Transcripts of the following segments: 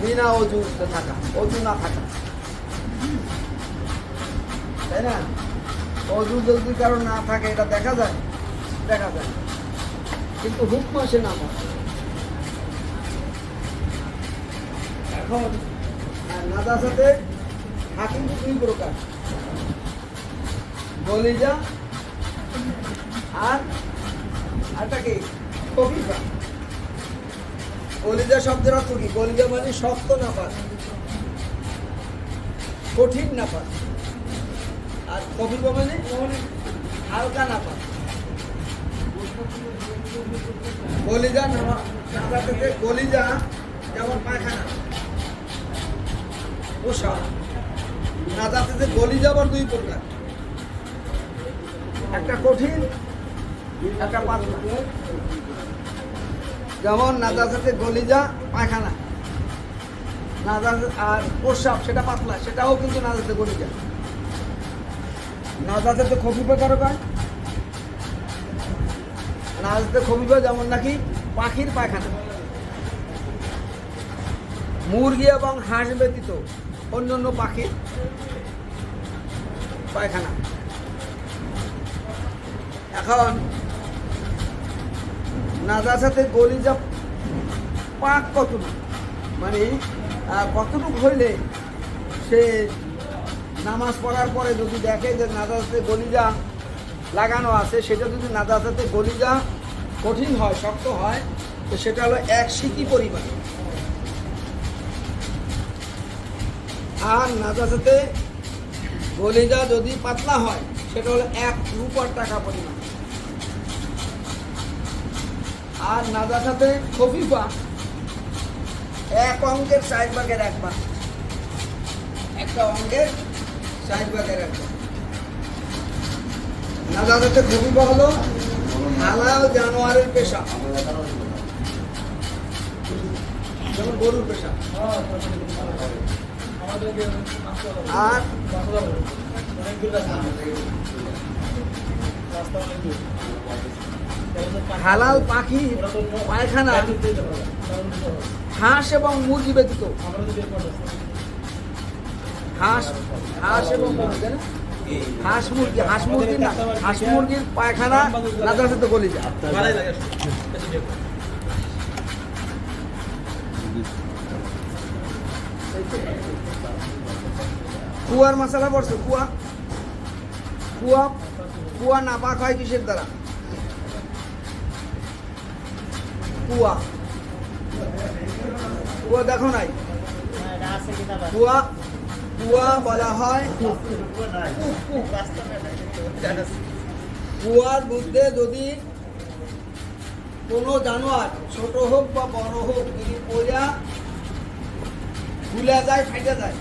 বিনা অজুতে থাকা, অজু না থাকা। তাই না? অজু যদি কারও না থাকে, এটা দেখা যায়? দেখা যায়। কিন্তু হুকম আসে না এখন নাজাসাতে হাকিম দুই প্রকার? গলিজা আর কি? কবিতা। কলিজা শব্দের অর্থ কি? কলিজা মানে শক্ত নাপাত কঠিন নাপাত আর কবিতা মানে হালকা নাপাত কলিজা নামা- নামা থেকে কলিজা যেমন পায়খানা। পোষা নাজা থেকে কলিজা আবার দুই প্রকার। একটা কঠিন, একটা পাতলা। যেমন নাজাসাতে গলিজা, পায়খানা। নাজাস আর প্রস্রাব সেটা পাতলা, সেটাও কিন্তু নাজাতে গলিজা। নাজাতে খফিফা কারও কয় নাজাতে খফিফা যেমন নাকি পাখির পায়খানা। মুরগি এবং হাঁস ব্যতীত অন্য অন্য পাখির পায়খানা। এখন নাজাসাতে গলিজা পাক কতটুকু? মানে কতটুকু হইলে সে নামাজ পড়ার পরে যদি দেখে যে নাজাসাতে গলিজা লাগানো আছে, সেটা যদি নাজাসাতে গলিজা কঠিন হয়, শক্ত হয়, তো সেটা হলো এক সিকি পরিমাণ। আর নাজাসাতে গলিজা যদি পাতলা হয়, সেটা হলো এক রুপার টাকা পরিমাণ। আর নাজাসাতে খফিফা এক অঙ্কের ষাট ভাগের এক ভাগ একটা অঙ্কের ষাট ভাগের এক ভাগ নাজাসাতে খফিফা হলো হালাল জানোয়ারের পেশা। যেমন গরুর পেশা। আর হালাল পাখি, পায়খানা, হাঁস এবং মুরগি ব্যতীত। হাঁস হাঁস এবং হাঁস মুরগি হাঁস মুরগি না, হাঁস মুরগির পায়খানা নাদার সাথে গলি যায়। কুয়ার মশলা পড়ছে, কুয়া। কুয়া কুয়া নাপাক হয় কিসের দ্বারা? কুয়া। কুয়া দেখো নাই? কুয়া কুয়া বলা হয় কুয়ার মধ্যে যদি কোনো জানোয়ার, ছোট হোক বা বড় হোক, যদি পয়লা ভুলে যায়, ফাইটা যায়,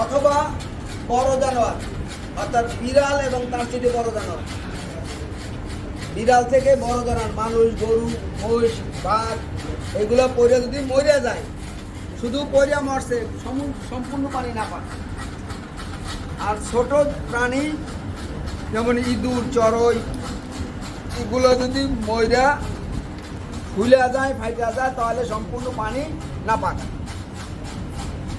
অথবা বড় জানোয়ার, অর্থাৎ বিড়াল এবং তার চেয়ে বড় জানোয়ার। বিড়াল থেকে বড় জানোয়ার মানুষ, গরু, মহিষ, বাঘ, এগুলো পড়ে যদি মরে যায়, শুধু পড়ে মরছে সমু- সম্পূর্ণ পানি না পায়। আর ছোট প্রাণী, যেমন ইঁদুর, চড়ই, এগুলো যদি ময়রা ফুলে যায়, ফাইটা যায়, তাহলে সম্পূর্ণ পানি না পাক।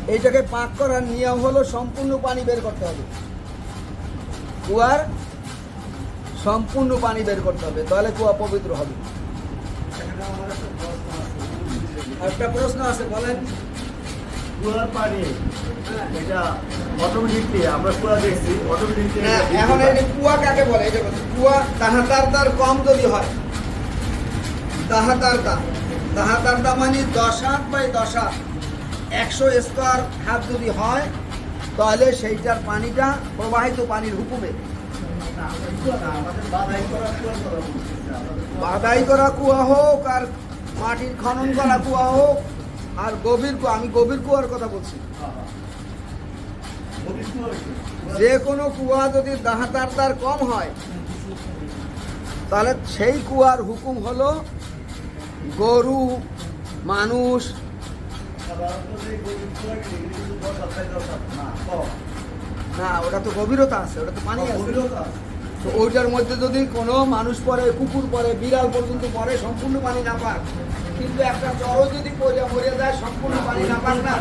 এইটাকে পাক করার নিয়ম হলো সম্পূর্ণ পানি বের করতে হবে। কুয়ার সম্পূর্ণ পানি বের করতে হবে তাহলে কুয়া পবিত্র হবে একটা প্রশ্ন আছে বলেন কুয়ার পানি হ্যাঁ। এটা অটোমেটিকলি আমরা কুয়া দেখছি অটোমেটিকলি না, এখন এই কুয়া কাকে বলে এটা কুয়া তাহাতার তার কম যদি হয় তাহাতার মানে দশ হাত বাই দশ হাত একশো স্কোয়ার হাত যদি হয় তাহলে সেইটার পানিটা প্রবাহিত পানির হুকুমে বাদাই করা কুয়া হোক আর মাটির খনন করা কুয়া হোক আর গভীর কুয়া আমি গভীর কুয়ার কথা বলছি। যে কোনো কুয়া যদি দাহাতার তার কম হয় তাহলে সেই কুয়ার হুকুম হলো গরু মানুষ না, ওটা তো গভীরতা আছে ওটা তো পানি আছে। তো ওইটার মধ্যে যদি কোনো মানুষ পড়ে, কুকুর পরে বিড়াল পর্যন্ত পড়ে, সম্পূর্ণ পানি না পাক। কিন্তু একটা জড় যদি পড়ে, মরে যায়, সম্পূর্ণ পানি না পাক না।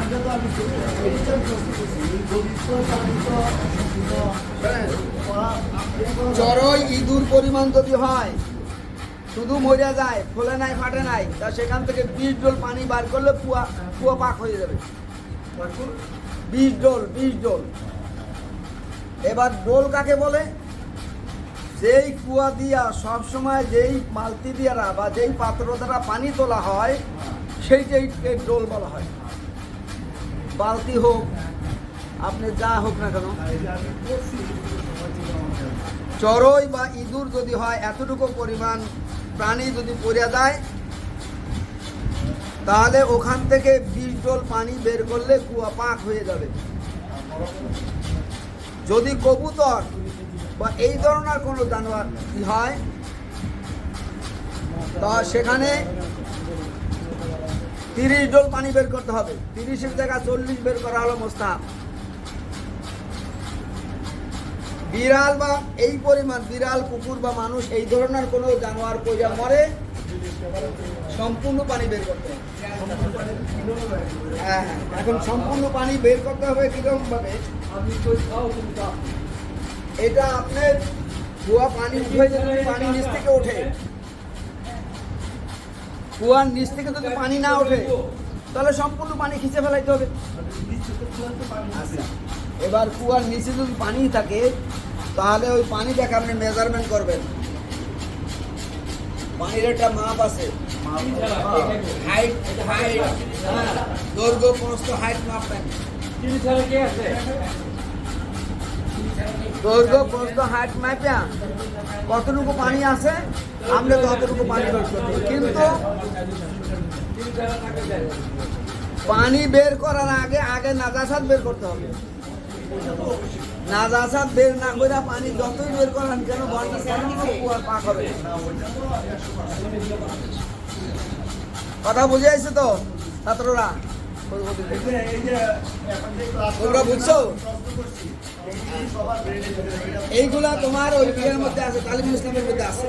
চড়ই ইঁদুর পরিমাণ যদি হয়, শুধু মরে যায়, ফোলে নাই, ফাটে নাই, তা সেখান থেকে বিশ ডোল পানি বার করলে কুয়া কুয়া পাক হয়ে যাবে। বিশ ডোল বিশ ডোল এবার ডোল কাকে বলে? যেই কুয়া দিয়া সবসময় যেই মালতি দিয়ারা বা যেই পাত্র দ্বারা পানি তোলা হয় সেইটাইকে ডোল বলা হয় বালতি হোক, আপনি যা হোক না কেন। চড়ই বা ইঁদুর যদি হয়, এতটুকু পরিমাণ প্রাণী যদি পড়ে যায়, তাহলে ওখান থেকে বিশ ডোল পানি বের করলে কুয়া পাক হয়ে যাবে যদি কবুতর বা এই ধরনের কোনো জানোয়ার কি হয়? তা সেখানে তিরিশ ডোল পানি বের করতে হবে। তিরিশের জায়গা চল্লিশ বের করা হলো মোস্তাহাব। বিড়াল বা এই পরিমাণ বিড়াল, কুকুর বা মানুষ এই ধরনের কোনো জানোয়ার পয়জা মরে সম্পূর্ণ পানি বের করতে হবে। হ্যাঁ হ্যাঁ এখন সম্পূর্ণ পানি বের করতে হবে কীরকম ভাবে এটা আপনার কুয়া পানি উঠে যদি পানি নিচ থেকে ওঠে। কুয়ার নিচ থেকে যদি পানি না ওঠে, তাহলে সম্পূর্ণ পানি খিচে ফেলাইতে হবে। আচ্ছা এবার কুয়ার নিচে যদি পানি থাকে, তাহলে ওই পানিটাকে আপনি মেজারমেন্ট করবেন। পানির একটা মাপ আছে। হাইট হাইট দৈর্ঘ্য, প্রস্থ হাইট মাপবেন দৈর্ঘ্য, প্রস্থ হাইট মাপা কতটুকু পানি আছে, আমরা ততটুকু পানি বের কিন্তু পানি বের করার আগে আগে নাজাসাত বের করতে হবে। নাজাসাত বের না করে পানি যতই বের করান কেন বলটা পাক হবে। কথা বুঝে আসছে তো, ছাত্ররা? তোমরা বুঝছ? এইগুলা তোমার ওই বিয়ের মধ্যে আছে তালিম ইসলামের মধ্যে আছে